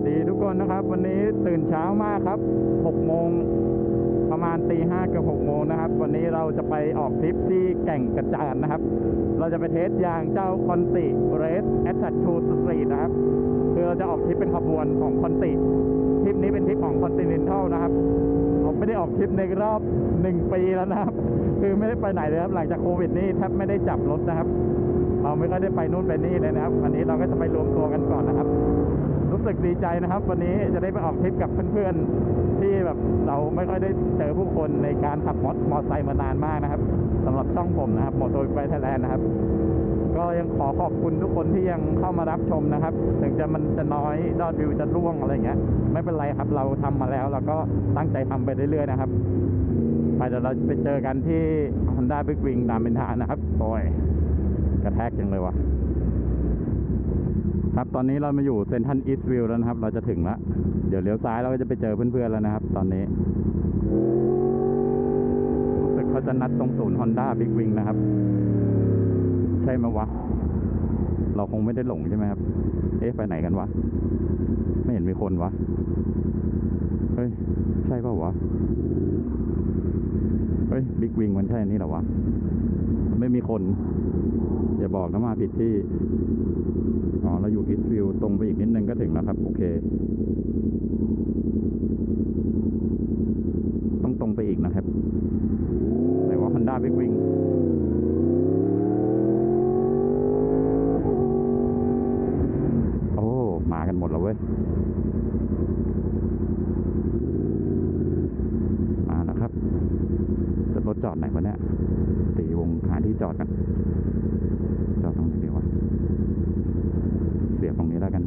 วัสดีทุกคนนะครับ วันนี้ตื่นเช้ามากครับ6โมงประมาณตีห้ากับ6โมงนะครับ วันนี้เราจะไปออกทริปที่แก่งกระจานนะครับ เราจะไปเทสยางเจ้าคอนติเรสแอ t ทั t ทูสตรีทนะครับ คือเราจะออกทริปเป็นขบวนของคอนติทริปนี้เป็นทริปของคอนติเนนทัลนะครับผมไม่ได้ออกทริปในรอบหนึ่งปีแล้วนะครับ คือไม่ได้ไปไหนเลยครับ หลังจากโควิดนี่แทบไม่ได้จับรถนะครับ เราไม่ค่อยได้ไปนู่นไปนี่เลยนะครับวันนี้เราก็จะไปรวมตัวกันก่อนนะครับ รู้สึกดีใจนะครับ วันนี้จะได้ไปออกทริปกับเพื่อนๆ ที่แบบเราไม่ค่อยได้เจอผู้คนในการขับมอมอไซค์มานานมากนะครับสำหรับช่องผมนะครับมอโตไฟไทยแลนด์นะครับ ก็ยังขอขอบคุณทุกคนที่ยังเข้ามารับชมนะครับ ถึงจะมันจะน้อยยอดวิวจะร่วงอะไรเงี้ย ไม่เป็นไรครับเราทำมาแล้วเราก็ตั้งใจทำไปเรื่อยๆนะครับไปเดี๋ยวเราไปเจอกันที่ Honda Big Wing รามินทานนะครับโอ้ยกระแทกจังเลยว่ะ ครับตอนนี้เรามาอยู่เซนทันอีสต์วิวแล้วนะครับ เราจะถึงแล้วเดี๋ยวเลี้ยวซ้ายเราก็จะไปเจอเพื่อนๆแล้วนะครับ ตอนนี้รู้สึกเขาจะนัดตรงศูนย์ Honda Big Wing นะครับ ใช่ไหมวะ เราคงไม่ได้หลงใช่ไหมครับ เอ๊ะไปไหนกันวะ ไม่เห็นมีคนวะ เฮ้ย ใช่เปล่าวะ เฮ้ยบิ๊กวิงมันใช่อันนี่หรอวะ ไม่มีคน อย่าบอกนะมาผิดที่ อ๋อ เราอยู่อิสฟิลตรงไปอีกนิดนึงก็ถึงแล้วครับ โอเค ต้องตรงไปอีกนะครับไหนว่า Honda Big Wing โอ้ มากันหมดแล้วเว้ยมาแล้วครับ จะรถจอดไหนวะเนี่ยตีวงหาที่จอดกัน จอดตรงไหนดีวะ เสียบตรงนี้ แล้วกัน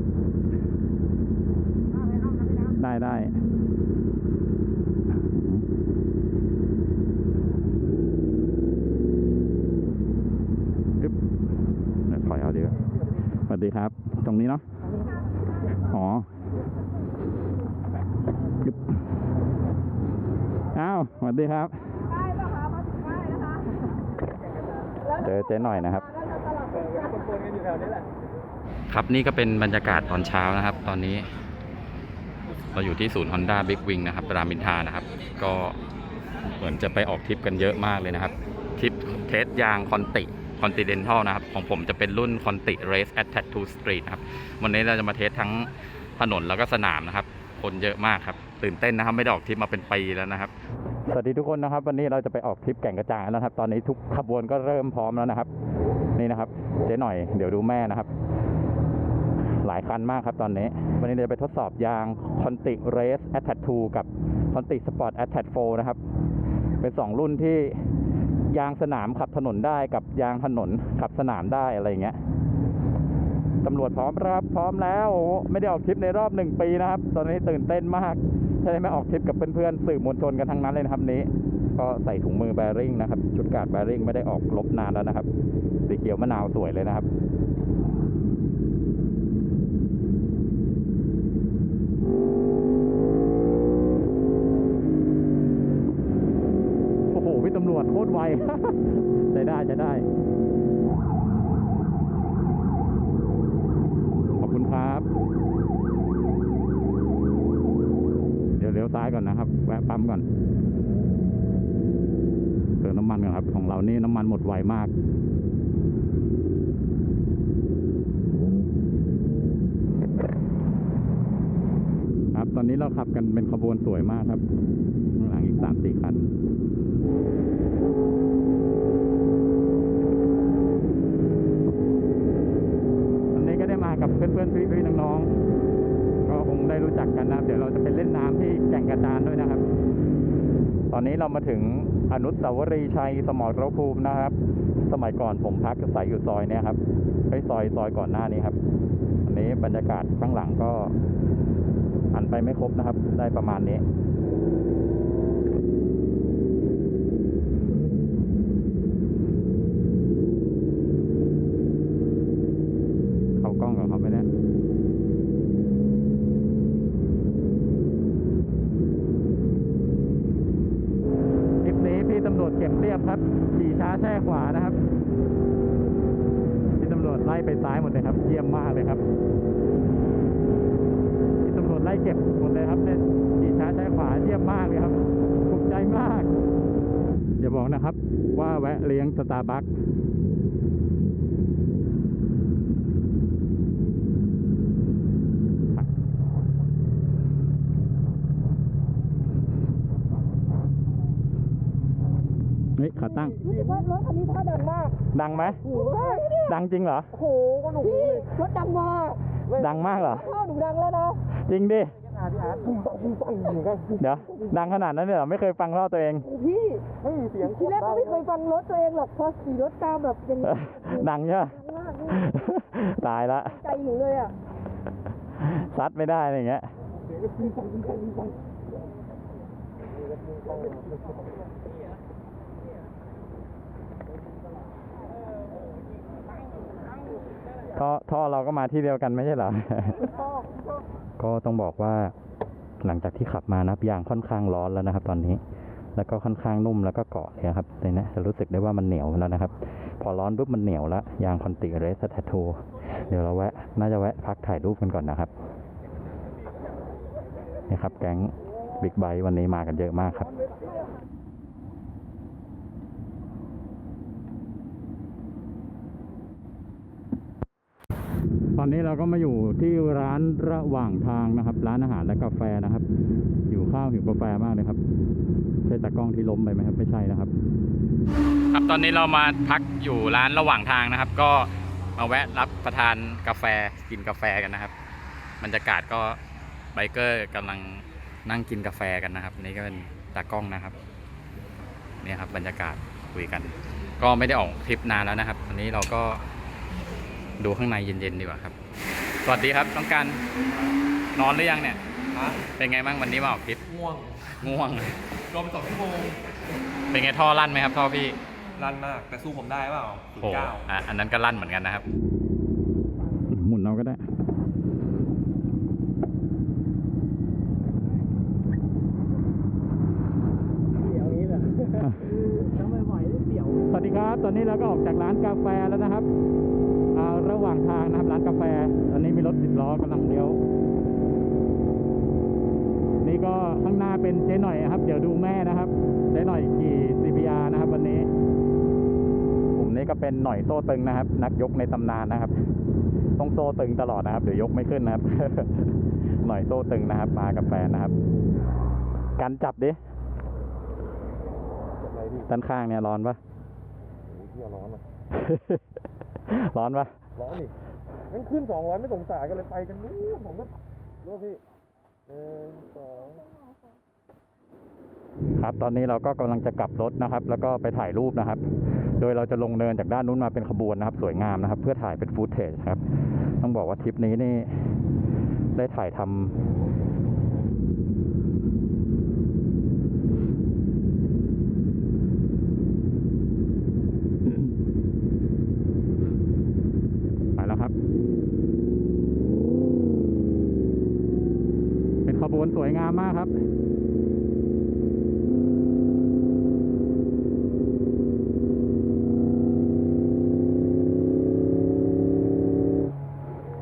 ได้ได้อึ๊บเดี๋ยวถอยเอาดีกว่าสวัสดีครับ ตรงนี้เนาะอ๋อยึบอ้าวสวัสดีครับได้ป่ะคะมาถึงได้นะคะเจอเจ๊หน่อยนะครับ ครับนี่ก็เป็นบรรยากาศตอนเช้านะครับ ตอนนี้ เราอยู่ที่ศูนย์ Honda Big Wing นะครับรามอินทานะครับ ก็เหมือนจะไปออกทริปกันเยอะมากเลยนะครับทริปเทสยางคอนติคอนติเดนทัลนะครับ ของผมจะเป็นรุ่นคอนติ Race at Tattoo Street นะครับ วันนี้เราจะมาเทสทั้งถนนแล้วก็สนามนะครับ คนเยอะมากครับ ตื่นเต้นนะครับ ไม่ได้ออกทริปมาเป็นปีแล้วนะครับ สวัสดีทุกคนนะครับ วันนี้เราจะไปออกทริปแก่งกระจานแล้วครับ ตอนนี้ทุกขบวนก็เริ่มพร้อมแล้วนะครับ นี่นะครับ เจ๊หน่อย เดี๋ยวดูแม่นะครับ หลายคันมากครับตอนนี้ วันนี้เราจะไปทดสอบยาง Conti Race a t t a c 2กับ Conti Sport a t t a c 4นะครับ เป็นสองรุ่นที่ยางสนามขับถนนได้กับยางถนนขับสนามได้อะไรอย่างเงี้ยตำรวจพร้อมครับพร้อมแล้ว ไม่ได้ออกทริปในรอบหนึ่งปีนะครับ ตอนนี้ตื่นเต้นมากใช่ไหมออกทริปกับเพื่อนๆสื่อมวลชนกันทั้งนั้นเลยนะครับนี้ ก็ใส่ถุงมือแบริ่งนะครับ ชุดกาดแบริ่งไม่ได้ออกลบนานแล้วนะครับ สีเขียวมะนาวสวยเลยนะครับ โอ้โห พี่ตำร วจโคตรไวใช้ได้ใช้ได้ ขอบคุณครับ เดี๋ยวเลี้ยวซ้ายก่อนนะครับ แวะปั๊มก่อนเติมน้ำมันก่อนครับ ของเรานี่น้ำมันหมดไวมากครับ ตอนนี้เราขับกันเป็นขบวนสวยมากครับ ข้างหลังอีกสามสี่คันวันนี้ก็ได้มากับเพื่อนๆพี่ๆน้องๆก็คงได้รู้จักกันนะเดี๋ยวเราจะไปเล่นน้ำที่แก่งกระจานด้วยนะครับ ตอนนี้เรามาถึงอนุสาวรีย์ชัยสมรภูมินะครับ สมัยก่อนผมพักอาศัยอยู่ซอยเนี้ยครับไอ้ซอยซอยก่อนหน้านี้ครับ อันนี้บรรยากาศข้างหลังก็หันไปไม่ครบนะครับ ได้ประมาณนี้ เข้ากล้องกับเขาไหมเนี่ย คลิปนี้พี่ตำรวจเก็บเรียบครับขี่ช้าแช่ขวา นะครับพี่ตำรวจไล่ไปซ้ายหมดเลยครับ เยี่ยมมากเลยครับพี่ตำรวจไล่เก็บหมดเลยครับเนี่ยขี่ช้าใช้ขวาเยี่ยมมากเลยครับถูกใจมากอย่าบอกนะครับ ว่าแวะเลี้ยงสตาร์บัค เฮ้ยขาตั้งรู้สึกว่ารถคันนี้ท่าดังมากดังไหมโอ้โหเนี่ยดังจริงเหรอโอ้โหหนูพี่รถดังมากดังมากเหรอข้าวหนูดังแล้วนะจริงดิพี่อาร์ตปุ้งปังปุ้งปังเหมือนกันเดี๋ยวดังขนาดนั้นเลยเหรอไม่เคยฟังเล่าตัวเองพี่ไม่มีเสียงทีแรกก็ไม่เคยฟังรถตัวเองหรอกพอขี่รถตามแบบอย่างนี้ดังใช่ไหมดังมากนี่ตายละใจหนูเลยอะซัดไม่ได้อะไรอย่างเงี้ย ท่อท่อเราก็มาที่เดียวกันไม่ใช่เหรอ ก็ต้องบอกว่าหลังจากที่ขับมานะครับยางค่อนข้างร้อนแล้วนะครับ ตอนนี้ แล้วก็ค่อนข้างนุ่มแล้วก็เกาะเนี่ยครับในนี้จะรู้สึกได้ว่ามันเหนียวแล้วนะครับ พอร้อนปุ๊บมันเหนียวแล้วยางคอนติเรสแททูเดี๋ยวเราแวะน่าจะแวะพักถ่ายรูปกันก่อนนะครับนี่ครับ แก๊งบิ๊กไบค์วันนี้มากันเยอะมากครับ ต อนนี้เราก็มาอยู่ที่ร้านระหว่างทางนะครับ ร้านอาหารและกาแฟนะครับหิวข้าวหิวกาแฟมากเลยครับ ใช่ตากล้องที่ล้มไปไหมครับไม่ใช่นะครับ ครับตอนนี้เรามาพักอยู่ร้านระหว่างทางนะครับ ก็มาแวะรับประทานกาแฟกินกาแฟกันนะครับบรรยากาศก็ไบเกอร์กำลังนั่งกินกาแฟกันนะครับนี่ก็เป็นตากล้องนะครับนี่ครับบรรยากาศคุยกัน ก็ไม่ได้ออกทริปนานแล้วนะครับวันนี้เราก็ ดูข้างในเย็นๆดีกว่าครับ สวัสดีครับต้องการนอนหรือยังเนี่ยฮะเป็นไงบ้างวันนี้มาออกทริปง่วงง่วง รวมสองชั่วโมงเป็นไงท่อลั่นไหมครับท่อพี่รันมาก แต่สู้ผมได้เปล่าโอ้เก้าอะอันนั้นก็ลั่นเหมือนกันนะครับ หมุนเอาก็ได้เดี๋ยวนี้แหละถ้าไม่ไหวเดี๋ยว สวัสดีครับ ตอนนี้เราก็ออกจากร้านกาแฟแล้วนะครับอ่า ระหว่างทางนะครับร้านกาแฟ ตอนนี้มีรถสิบล้อกำลังเลี้ยว นี่ก็ข้างหน้าเป็นเจ๊หน่อยนะครับ เดี๋ยวดูแม่นะครับ เจ๊หน่อยขี่ CBR นะครับ วันนี้กลุ่มนี้ก็เป็นหน่อยโซ่ตึงนะครับ นักยกในตำนานนะครับ ต้องโซ่ตึงตลอดนะครับ เดี๋ยวยกไม่ขึ้นนะครับ หน่อยโซ่ตึงนะครับ มากับแฟนนะครับกันจับดิอะไรพี่ด้านข้างเนี่ยร้อนปะโอ้ยเที่ยวร้อนอะ ร้อนปะร้อนดิงั้นขึ้นสองร้อยไม่สงสารกันเลยไปกันนู้นผมก็รู้พี่หนึ่งสองครับตอนนี้เราก็กำลังจะกลับรถนะครับ แล้วก็ไปถ่ายรูปนะครับ โดยเราจะลงเนินจากด้านนู้นมาเป็นขบวนนะครับ สวยงามนะครับ เพื่อถ่ายเป็นฟูตเทจครับ ต้องบอกว่าทริปนี้นี่ได้ถ่ายทำไปแล้วครับ เป็นขบวนสวยงามมากครับ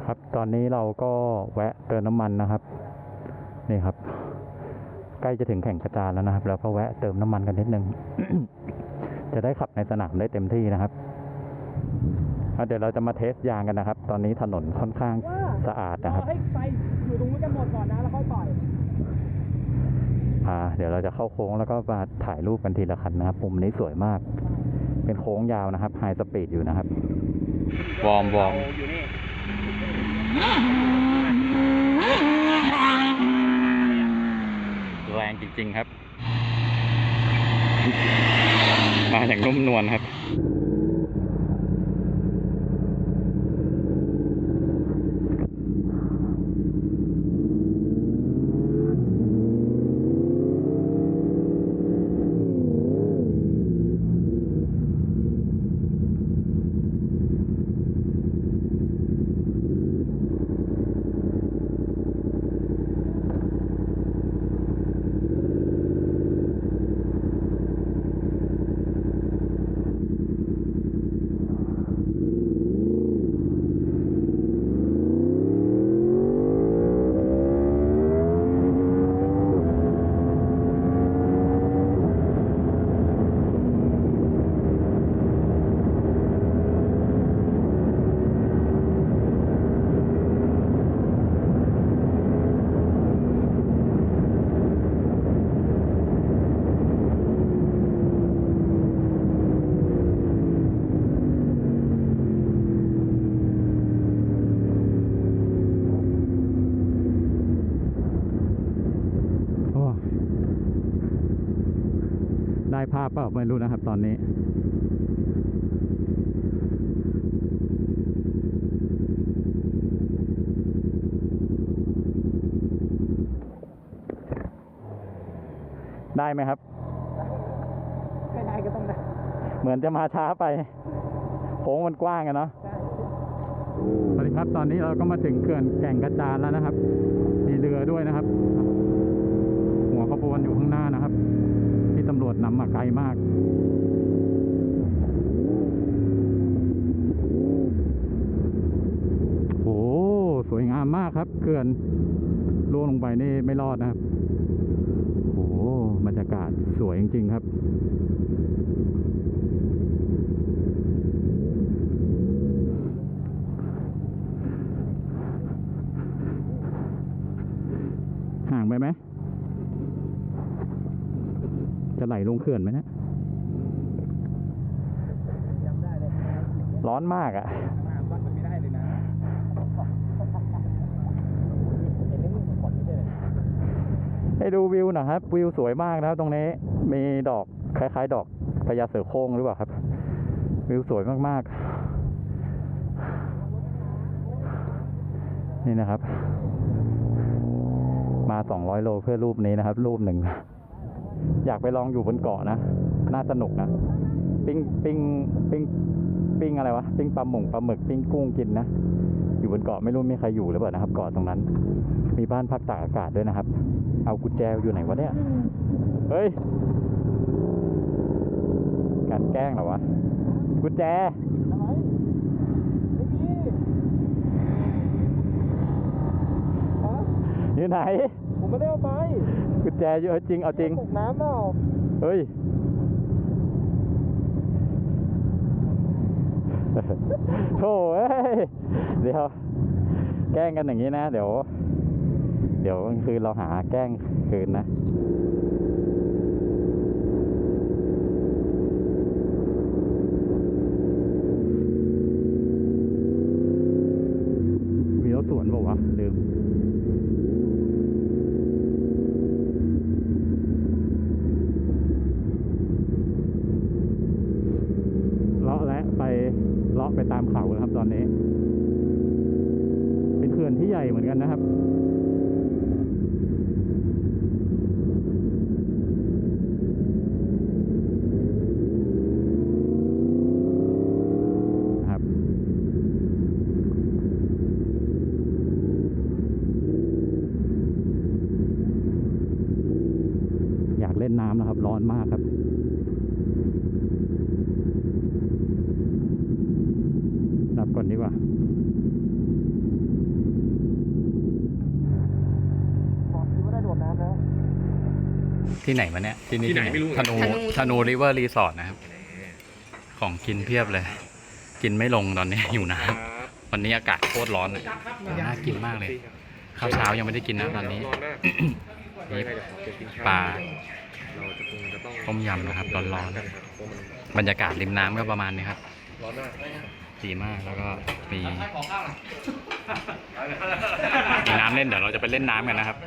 ครับตอนนี้เราก็แวะเติมน้ำมันนะครับ นี่ครับ ใกล้จะถึงแข่งกระจานแล้วนะครับ แล้วก็แวะเติมน้ำมันกันนิดนึง จะได้ขับในสนามได้เต็มที่นะครับ เดี๋ยวเราจะมาเทสยางกันนะครับ ตอนนี้ถนนค่อนข้างสะอาดนะครับให้ไฟอยู่ตรงนี้กันหมดก่อนนะแล้วค่อยปล่อยอ่าเดี๋ยวเราจะเข้าโค้งแล้วก็มาถ่ายรูปกันทีละคันนะครับมุมนี้สวยมาก เป็นโค้งยาวนะครับไฮสปีดอยู่นะครับวอร์มวอร์มอยู่นี่แรงจริง ๆ ครับ มาอย่างนุ่มนวลครับ เปล่าไม่รู้นะครับตอนนี้ได้ไหมครับไม่ได้ก็ต้องได้ เหมือนจะมาช้าไปโค้งมันกว้างอะเนาะสวัสดีครับ ตอนนี้เราก็มาถึงเขื่อนแก่งกระจานแล้วนะครับ มีเรือด้วยนะครับ หัวขบวนอยู่ข้างหน้านะครับที่ตำรวจนำมาไกลมากโอ้สวยงามมากครับ เกือนล่วงลงไปนี่ไม่รอดนะครับโอ้บรรยากาศสวยจริง ๆ ครับ ลลงเขื่อนไหมเนะจำได้เลยร้อนมากอะ่ะมาวัดมันไม่ได้เลยนะเห็นไหมมึงกดไม่ใช่เลยให้ดูวิวหนะครับ วิวสวยมากนะครับ ตรงนี้มีดอกคล้าย ๆ ดอกพญาเสือโคร่งหรือเปล่าครับ วิวสวยมากๆ นี่นะครับ มา 200 โลเพื่อรูปนี้นะครับ รูปหนึ่ง อยากไปลองอยู่บนเกาะนะ น่าสนุกนะ ปิ้งปิ้งปิ้งปิ้งอะไรวะ ปิ้งปลาหม่งปลาหมึกปิ้งกุ้งกินนะ อยู่บนเกาะไม่รู้มีใครอยู่หรือเปล่านะครับเกาะตรงนั้น มีบ้านพักตากอากาศด้วยนะครับ เอากุญแจอยู่ไหนวะเนี่ย เฮ้ย การแกล้งเหรอวะ กุญแจอะไรไม่มีฮะอยู่ไหน ผมไม่ได้เอาไปกุญ แจเยอะจริง เอาจริงตกน้ำเปล่าเฮ้ยโถ่เอ้ย เดี๋ยว แกล้งกันอย่างนี้นะ เดี๋ยว เดี๋ยวกลางคืนเราหาแกล้งคืนนะมีรถสวนบอกว่าวะลืม เลาะและไปเลาะไปตามเขาครับ ตอนนี้ เป็นเขื่อนที่ใหญ่เหมือนกันนะครับอยากเล่นน้ำนะครับ ร้อนมากครับก่อนดีกว่า บอกคิดว่าได้โดดน้ำแล้ว ที่ไหนมาเนี่ยที่นี่ที่ไหนไม่รู้ธนู ธนูริเวอร์รีสอร์ทนะครับ ของกินเพียบเลย กินไม่ลงตอนนี้ อยู่น้ำวันนี้อากาศโคตรร้อนเลย น่ากินมากเลย ข้าวเช้ายังไม่ได้กินนะตอนนี้นี่ปลา เราจะคงจะต้องต้มยำนะครับร้อนๆเพราะมันบรรยากาศริมน้ำก็ประมาณนี้ครับร้อนมากดีมากแล้วก็มี มีน้ำเล่นเดี๋ยวเราจะไปเล่นน้ำกันนะครับ